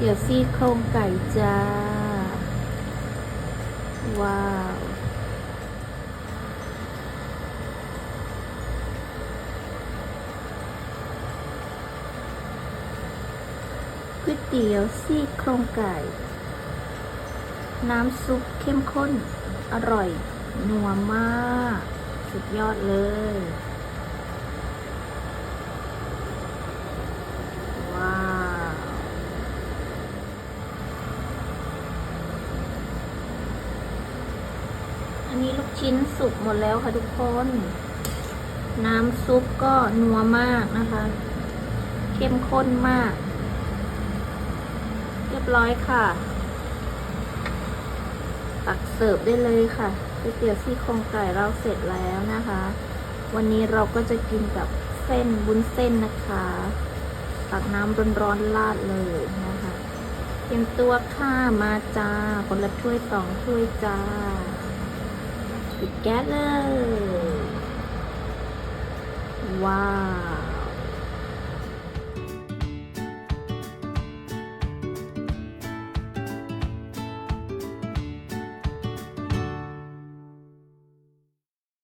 ตี๋ยวซี่โครงไก่จ้า ว้าวก๋วยเตี๋ยวซี่โครงไก่ น้ำซุปเข้มข้น อร่อย นัวมาก สุดยอดเลย ว้าว อั นนี้ลูกชิ้นสุกหมดแล้วค่ะทุกคน น้ำซุปก็นัวมากนะคะ เข้มข้นมาก เรียบร้อยค่ะ ตักเสิร์ฟได้เลยค่ะก๋วยเตี๋ยวซี่โครงไก่เราเสร็จแล้วนะคะ วันนี้เราก็จะกินกับเส้นบุ้นเส้นนะคะ ตักน้ำร้อนๆราดเลยนะคะเตรียมตัวค่ะ มาจ้าคนละถ้วยสองถ้วยจ้า ปิด